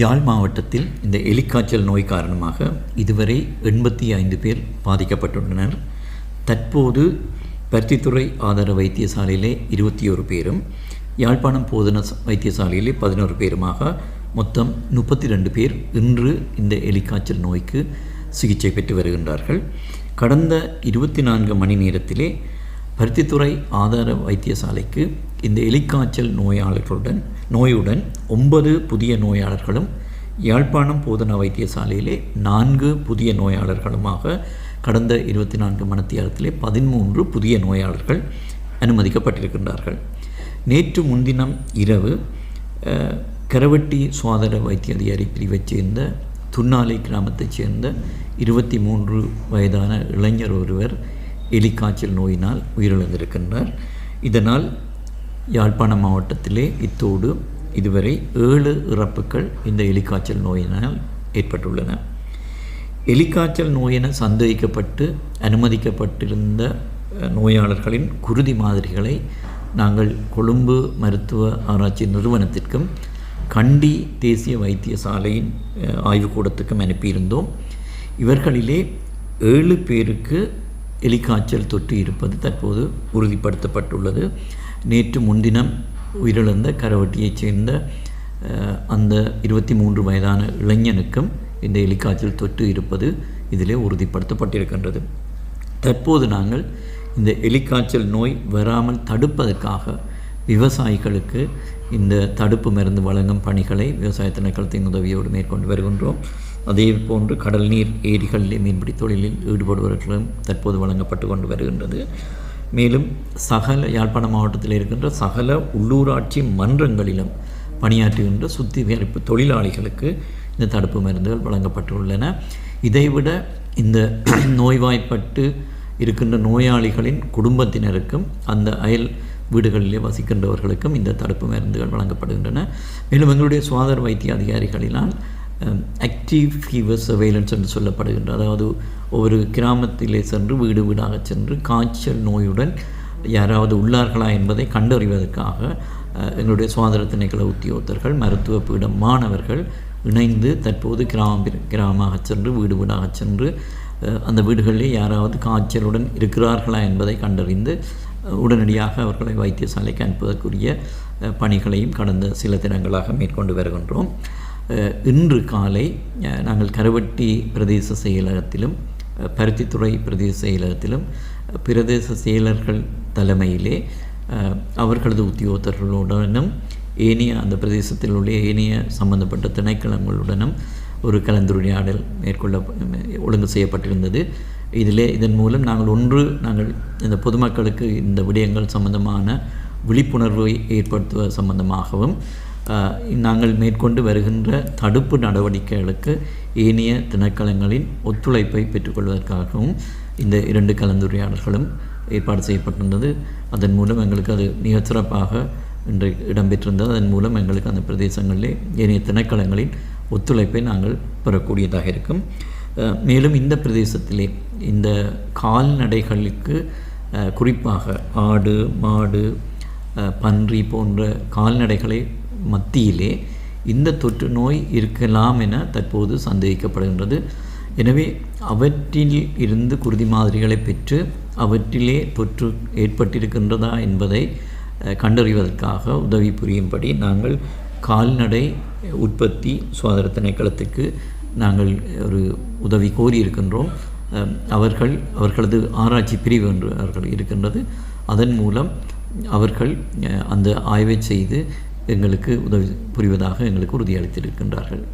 யாழ் மாவட்டத்தில் இந்த எலிக்காய்ச்சல் நோய் காரணமாக இதுவரை எண்பத்தி ஐந்து பேர் பாதிக்கப்பட்டுள்ளனர். தற்போது பருத்தித்துறை ஆதார வைத்தியசாலையிலே இருபத்தி ஒரு பேரும் யாழ்ப்பாணம் போதன வைத்தியசாலையிலே பதினோரு பேருமாக மொத்தம் முப்பத்தி ரெண்டு பேர் இன்று இந்த எலிக்காய்ச்சல் நோய்க்கு சிகிச்சை பெற்று வருகின்றார்கள். கடந்த இருபத்தி நான்கு மணி நேரத்திலே பருத்தித்துறை ஆதார வைத்தியசாலைக்கு இந்த எலிக்காய்ச்சல் நோயாளர்களுடன் நோயுடன் ஒன்பது புதிய நோயாளர்களும் யாழ்ப்பாணம் போதனா வைத்தியசாலையிலே நான்கு புதிய நோயாளர்களுமாக கடந்த இருபத்தி நான்கு மணித்தியாரத்திலே பதிமூன்று புதிய நோயாளர்கள் அனுமதிக்கப்பட்டிருக்கின்றார்கள். நேற்று முன்தினம் இரவு கரவட்டி சுவாதர வைத்திய அதிகாரி பிரிவைச் சேர்ந்த துன்னாலை கிராமத்தைச் சேர்ந்த இருபத்தி மூன்று வயதான இளைஞர் ஒருவர் எலிக்காய்ச்சல் நோயினால் உயிரிழந்திருக்கின்றார். இதனால் யாழ்ப்பாணம் மாவட்டத்திலே இத்தோடு இதுவரை ஏழு இறப்புகள் இந்த எலிக்காய்ச்சல் நோயினால் ஏற்பட்டுள்ளன. எலிக்காய்ச்சல் நோயென சந்தேகிக்கப்பட்டு அனுமதிக்கப்பட்டிருந்த நோயாளர்களின் குருதி மாதிரிகளை நாங்கள் கொழும்பு மருத்துவ ஆராய்ச்சி நிறுவனத்திற்கும் கண்டி தேசிய வைத்தியசாலையின் ஆய்வுக்கூடத்துக்கும் அனுப்பியிருந்தோம். இவர்களிலே ஏழு பேருக்கு எலிக்காய்ச்சல் தொற்று இருப்பது தற்போது உறுதிப்படுத்தப்பட்டுள்ளது. நேற்று முன்தினம் உயிரிழந்த கரவட்டியைச் சேர்ந்த அந்த இருபத்தி மூன்று வயதான இளைஞனுக்கும் இந்த எலிக்காய்ச்சல் தொற்று இருப்பது இதிலே உறுதிப்படுத்தப்பட்டிருக்கின்றது. தற்போது நாங்கள் இந்த எலிக்காய்ச்சல் நோய் வராமல் தடுப்பதற்காக விவசாயிகளுக்கு இந்த தடுப்பு மருந்து வழங்கும் பணிகளை விவசாய திணைக்களத்தின் உதவியோடு மேற்கொண்டு வருகின்றோம். அதே போன்று கடல் நீர் ஏரிகளிலே மீன்பிடி தொழிலில் ஈடுபடுபவர்களும் தற்போது வழங்கப்பட்டு கொண்டு வருகின்றது. மேலும் சகல யாழ்ப்பாணம் மாவட்டத்தில் இருக்கின்ற சகல உள்ளூராட்சி மன்றங்களிலும் பணியாற்றுகின்ற சுத்திகரிப்பு தொழிலாளிகளுக்கு இந்த தடுப்பு மருந்துகள் வழங்கப்பட்டுள்ளன. இதைவிட இந்த நோய்வாய்ப்பட்டு இருக்கின்ற நோயாளிகளின் குடும்பத்தினருக்கும் அந்த அயல் வீடுகளிலே வசிக்கின்றவர்களுக்கும் இந்த தடுப்பு மருந்துகள் வழங்கப்படுகின்றன. மேலும் எங்களுடைய சுகாதார வைத்திய அதிகாரிகளினால் ஆக்டிவ் ஃபீவர் சர்வேலன்ஸ் என்று சொல்லப்படுகின்றது அதாவது ஒரு கிராமத்திலே சென்று வீடு வீடாக சென்று காய்ச்சல் நோயுடன் யாராவது உள்ளார்களா என்பதை கண்டறிவதற்காக எங்களுடைய சுகாதார திணைக்கள உத்தியோகத்தர்கள் மருத்துவ பீடம் மாணவர்கள் இணைந்து தற்போது கிராம கிராமமாக சென்று வீடு வீடாக சென்று அந்த வீடுகளிலே யாராவது காய்ச்சலுடன் இருக்கிறார்களா என்பதை கண்டறிந்து உடனடியாக அவர்களை வைத்தியசாலைக்கு அனுப்புவதற்குரிய பணிகளையும் கடந்த சில தினங்களாக மேற்கொண்டு வருகின்றோம். இன்று காலை நாங்கள் கருவட்டி பிரதேச செயலகத்திலும் பருத்தித்துறை பிரதேச செயலகத்திலும் பிரதேச செயலர்கள் தலைமையிலே அவர்களது உத்தியோகத்தர்களுடனும் ஏனைய அந்த பிரதேசத்தில் உள்ள ஏனைய சம்பந்தப்பட்ட திணைக்களங்களுடனும் ஒரு கலந்துரையாடல் மேற்கொள்ள ஒழுங்கு செய்யப்பட்டிருந்தது. இதிலே இதன் மூலம் நாங்கள் ஒன்று நாங்கள் இந்த பொதுமக்களுக்கு இந்த விடயங்கள் சம்பந்தமான விழிப்புணர்வை ஏற்படுத்துவது சம்பந்தமாகவும் நாங்கள் மேற்கொண்டு வருகின்ற தடுப்பு நடவடிக்கைகளுக்கு ஏனைய திணைக்களங்களின் ஒத்துழைப்பை பெற்றுக்கொள்வதற்காகவும் இந்த இரண்டு கலந்துரையாடல்களும் ஏற்பாடு செய்யப்பட்டிருந்தது. அதன் மூலம் எங்களுக்கு அது மிக சிறப்பாக இன்று இடம்பெற்றிருந்தது. அதன் மூலம் எங்களுக்கு அந்த பிரதேசங்களிலே ஏனைய திணைக்களங்களின் ஒத்துழைப்பை நாங்கள் பெறக்கூடியதாக இருக்கும். மேலும் இந்த பிரதேசத்திலே இந்த கால்நடைகளுக்கு குறிப்பாக ஆடு மாடு பன்றி போன்ற கால்நடைகளை மத்தியிலே இந்த தொற்று நோய் இருக்கலாம் என தற்போது சந்தேகிக்கப்படுகின்றது. எனவே அவற்றில் இருந்து குருதி மாதிரிகளை பெற்று அவற்றிலே தொற்று ஏற்பட்டிருக்கின்றதா என்பதை கண்டறிவதற்காக உதவி புரியும்படி நாங்கள் கால்நடை உற்பத்தி சுகாதார திணைக்களத்துக்கு நாங்கள் ஒரு உதவி கோரியிருக்கின்றோம். அவர்கள் அவர்களது ஆராய்ச்சி பிரிவு என்று அவர்கள் இருக்கின்றது. அதன் மூலம் அவர்கள் அந்த ஆய்வை செய்து எங்களுக்கு உதவி புரிவதாக எங்களுக்கு உறுதியளித்திருக்கின்றார்கள்.